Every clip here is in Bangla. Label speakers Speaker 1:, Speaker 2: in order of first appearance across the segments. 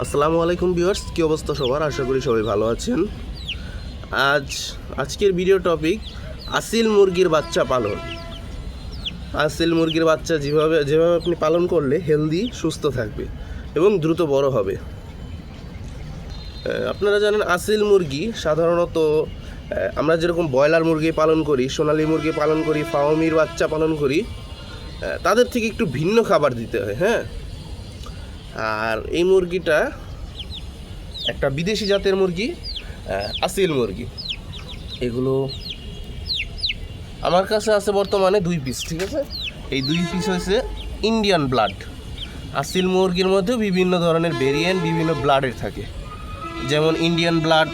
Speaker 1: আসসালামু আলাইকুম ভিউয়ার্স, কী অবস্থা সবার? আশা করি সবাই ভালো আছেন। আজ আজকের ভিডিও টপিক আসিল মুরগির বাচ্চা পালন। আসিল মুরগির বাচ্চা যেভাবে যেভাবে আপনি পালন করলে হেলদি সুস্থ থাকবে এবং দ্রুত বড় হবে। আপনারা জানেন আসিল মুরগি সাধারণত আমরা যেরকম ব্রয়লার মুরগি পালন করি, সোনালী মুরগি পালন করি, ফাওমির বাচ্চা পালন করি তাদের থেকে একটু ভিন্ন খাবার দিতে হয় হ্যাঁ? আর এই মুরগিটা একটা বিদেশি জাতের মুরগি আসিল মুরগি। এগুলো আমার কাছে আছে বর্তমানে দুই পিস ঠিক আছে? এই দুই পিস হয়েছে ইন্ডিয়ান ব্লাড আসিল মুরগির মধ্যেও বিভিন্ন ধরনের ভেরিয়েন্ট বিভিন্ন ব্লাডের থাকে। যেমন Indian blood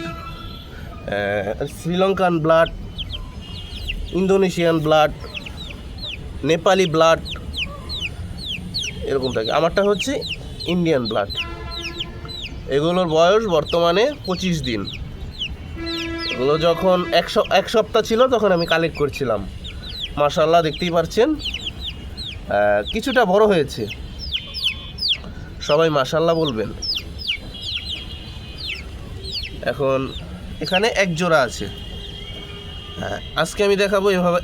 Speaker 1: Sri Lankan blood Indonesian blood Nepali blood এরকম থাকে। আমারটা হচ্ছে ইন্ডিয়ান ব্লাড এগুলোর বয়স বর্তমানে পঁচিশ দিন। এগুলো যখন এক এক সপ্তাহ ছিল তখন আমি কালেক্ট করছিলাম। মাশাল্লাহ দেখতেই পারছেন? কিছুটা বড় হয়েছে। সবাই মাশাল্লাহ বলবেন। এখন এখানে এক জোড়া আছে। হ্যাঁ, আজকে আমি দেখাবো এভাবে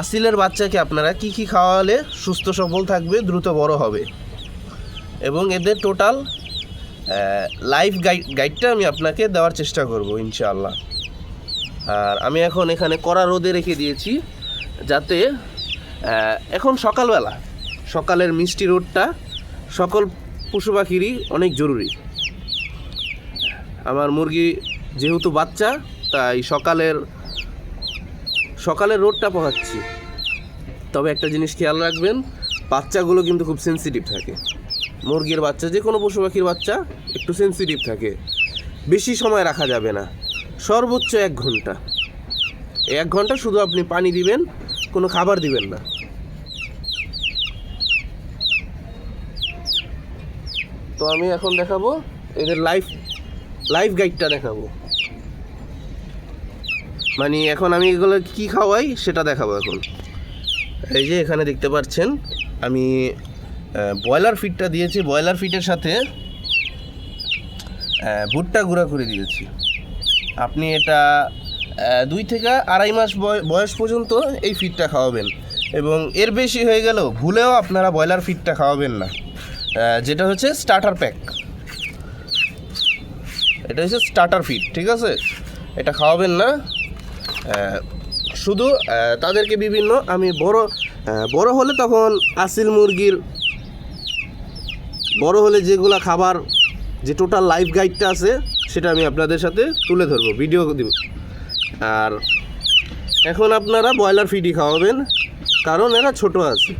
Speaker 1: আসিলের বাচ্চাকে আপনারা কি কি খাওয়ালে সুস্থ সবল থাকবে দ্রুত বড় হবে। এবং এদের টোটাল লাইফ গাইড গাইডটা আমি আপনাকে দেওয়ার চেষ্টা করব, ইনশাআল্লাহ। আর আমি এখন এখানে কড়া রোদে রেখে দিয়েছি, যাতে এখন সকালবেলা, সকালের মিষ্টি রোদটা সকল পশু পাখিরই অনেক জরুরি। আমার মুরগি যেহেতু বাচ্চা, তাই সকালের সকালের রোদটা পোহাচ্ছি। তবে একটা জিনিস খেয়াল রাখবেন, বাচ্চাগুলো কিন্তু খুব সেনসিটিভ থাকে। মুরগির বাচ্চা, যে কোনো পশু পাখির বাচ্চা একটু সেন্সিটিভ থাকে। বেশি সময় রাখা যাবে না। সর্বোচ্চ এক ঘণ্টা। এক ঘণ্টা শুধু আপনি পানি দিবেন, কোনো খাবার দিবেন না। তো আমি এখন দেখাবো এদের লাইফ লাইফ গাইডটা দেখাবো। মানে এখন আমি এগুলো কি খাওয়াই সেটা দেখাবো এখন। এই যে এখানে দেখতে পাচ্ছেন, আমি ব্রয়লার ফিডটা দিয়েছি, ব্রয়লার ফিটের সাথে ভুট্টা গুঁড়া করে দিয়েছি। আপনি এটা দুই থেকে আড়াই মাস বয়- বয়স পর্যন্ত এই ফিডটা খাওয়াবেন। এবং এর বেশি হয়ে গেলেও ভুলেও আপনারা ব্রয়লার ফিডটা খাওয়াবেন না। যেটা হচ্ছে স্টার্টার প্যাক এটা হচ্ছে স্টার্টার ফিড ঠিক আছে? এটা খাওয়াবেন না। শুধু তাদেরকে বিভিন্ন, আমি বড় বড় হলে তখন আসিল মুরগির বড় হলে যেগুলা খাবার যে টোটাল লাইফ গাইডটা আছে সেটা আমি আপনাদের সাথে তুলে ধরবো ভিডিও দিব। আর এখন আপনারা ব্রয়লার ফিডি খাওয়াবেন কারণ এরা ছোট আছে।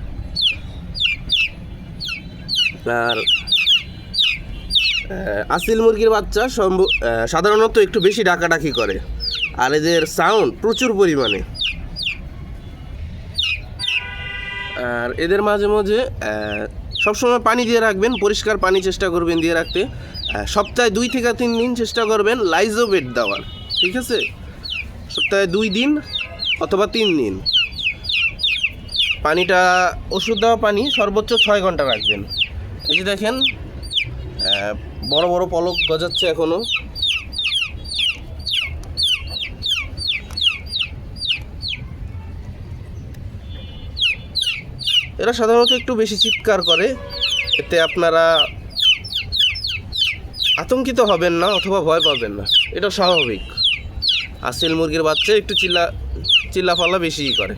Speaker 1: আর আসিল মুরগির বাচ্চা সম্ভ- আহ, সাধারণত একটু বেশি ডাকাডাকি করে। আর এদের সাউন্ড প্রচুর পরিমাণে। আর এদের মাঝে মাঝে সবসময় পানি দিয়ে রাখবেন, পরিষ্কার পানি চেষ্টা করবেন দিয়ে রাখতে। সপ্তাহে দুই থেকে তিন দিন চেষ্টা করবেন লাইজোবেট দেওয়ার, ঠিক আছে? সপ্তাহে দুই দিন অথবা তিন দিন। পানিটা, ওষুধ দেওয়া পানি সর্বোচ্চ ছয় ঘণ্টা রাখবেন। এই যে দেখেন বড় বড় পলক গজাচ্ছে এখনও। এরা সাধারণত একটু বেশি চিৎকার করে। এতে আপনারা আতঙ্কিত হবেন না অথবা ভয় পাবেন না। এটা স্বাভাবিক। আসিল মুরগির বাচ্চা একটু চিল্লা চিল্লা ফাল্লা বেশিই করে।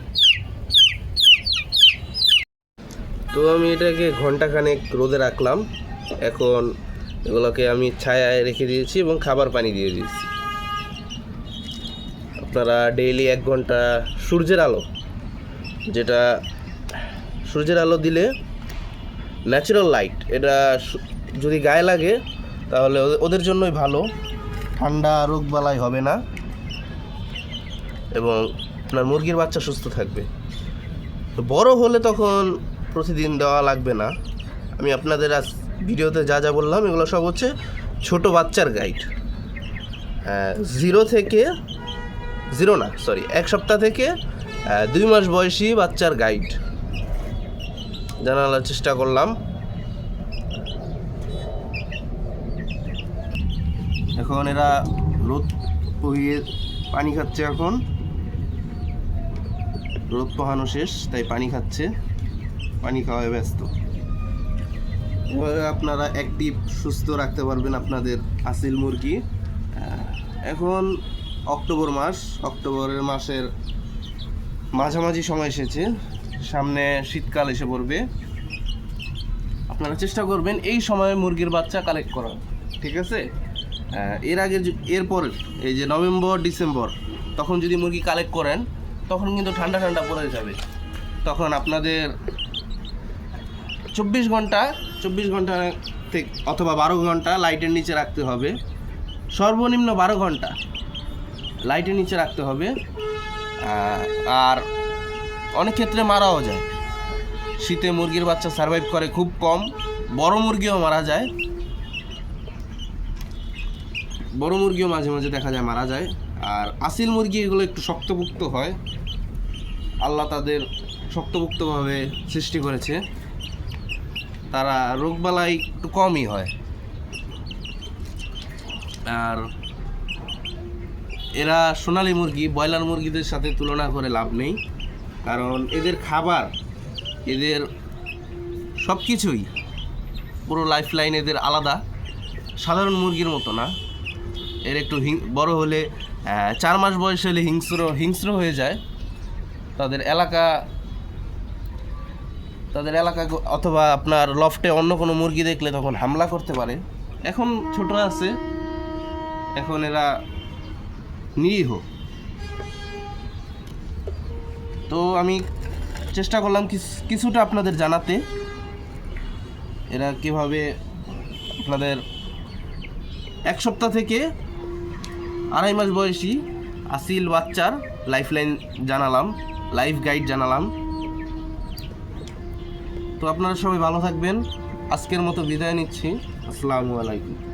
Speaker 1: তো আমি এটাকে ঘন্টাখানেক রোদে রাখলাম। এখন এগুলোকে আমি ছায়ায় রেখে দিয়েছি এবং খাবার পানি দিয়ে দিয়েছি। আপনারা ডেইলি এক ঘণ্টা সূর্যের আলো, যেটা সূর্যের আলো দিলে ন্যাচারাল লাইট এটা যদি গায়ে লাগে, তাহলে ওদের- জন্যই ভালো। ঠান্ডা রোগ বালাই হবে না। এবং আপনার মুরগির বাচ্চা সুস্থ থাকবে। বড় হলে তখন প্রতিদিন দেওয়া লাগবে না। আমি আপনাদের আজ ভিডিওতে যা যা বললাম, এগুলো সব হচ্ছে ছোট বাচ্চার গাইড জিরো থেকে জিরো না সরি এক সপ্তাহ থেকে দুই মাস বয়সী বাচ্চার গাইড জানানোর চেষ্টা করলাম। এখন এরা রোদ পুহিয়ে পানি খাচ্ছে এখন। রোদ পোহানো শেষ, তাই পানি খাচ্ছে। পানি খাওয়ায় ব্যস্ত। আপনারা অ্যাক্টিভ সুস্থ রাখতে পারবেন আপনাদের আসিল মুরগি। এখন অক্টোবর মাস, অক্টোবরের মাসের মাঝামাঝি সময় এসেছে। সামনে শীতকাল এসে পড়বে। আপনারা চেষ্টা করবেন এই সময়ে মুরগির বাচ্চা কালেক্ট করার, ঠিক আছে? এর আগে এরপর, এই যে নভেম্বর, ডিসেম্বর, তখন যদি মুরগি কালেক্ট করেন, তখন কিন্তু ঠান্ডা ঠান্ডা পড়ে যাবে। তখন আপনাদের চব্বিশ ঘণ্টা চব্বিশ ঘণ্টা থেকে অথবা বারো ঘণ্টা লাইটের নিচে রাখতে হবে। সর্বনিম্ন বারো ঘণ্টা লাইটের নিচে রাখতে হবে। আর অনেক ক্ষেত্রে মারাও যায়। শীতে মুরগির বাচ্চা সার্ভাইভ করে খুব কম, বড় মুরগিও মারা যায়। বড় মুরগিও মাঝে মাঝে দেখা যায় মারা যায়। আর আসিল মুরগি এগুলো একটু শক্তপুক্ত হয়। আল্লাহ তাদের শক্তপুক্তভাবে সৃষ্টি করেছে। তারা রোগবালাই একটু কমই হয়। আর এরা সোনালী মুরগি, ব্রয়লার মুরগিদের সাথে তুলনা করে লাভ নেই। কারণ এদের খাবার, এদের সব কিছুই পুরো লাইফ লাইন এদের আলাদা। সাধারণ মুরগির মতো না। এর একটু হিং, বড় হলে চার মাস বয়স হলে হিংস্র হিংস্র হয়ে যায়। তাদের এলাকা তাদের এলাকা অথবা আপনার লফটে অন্য কোনো মুরগি দেখলে তখন হামলা করতে পারে। এখন ছোট আছে। এখন এরা নিরীহ। তো আমি চেষ্টা করলাম কিছুটা আপনাদের জানাতে। এরা কীভাবে আপনাদের এক সপ্তাহ থেকে আড়াই মাস বয়সী আসিল বাচ্চার লাইফলাইন জানালাম, লাইফ গাইড জানালাম। তো আপনারা সবাই ভালো থাকবেন। আজকের মতো বিদায় নিচ্ছি। আসসালামু আলাইকুম।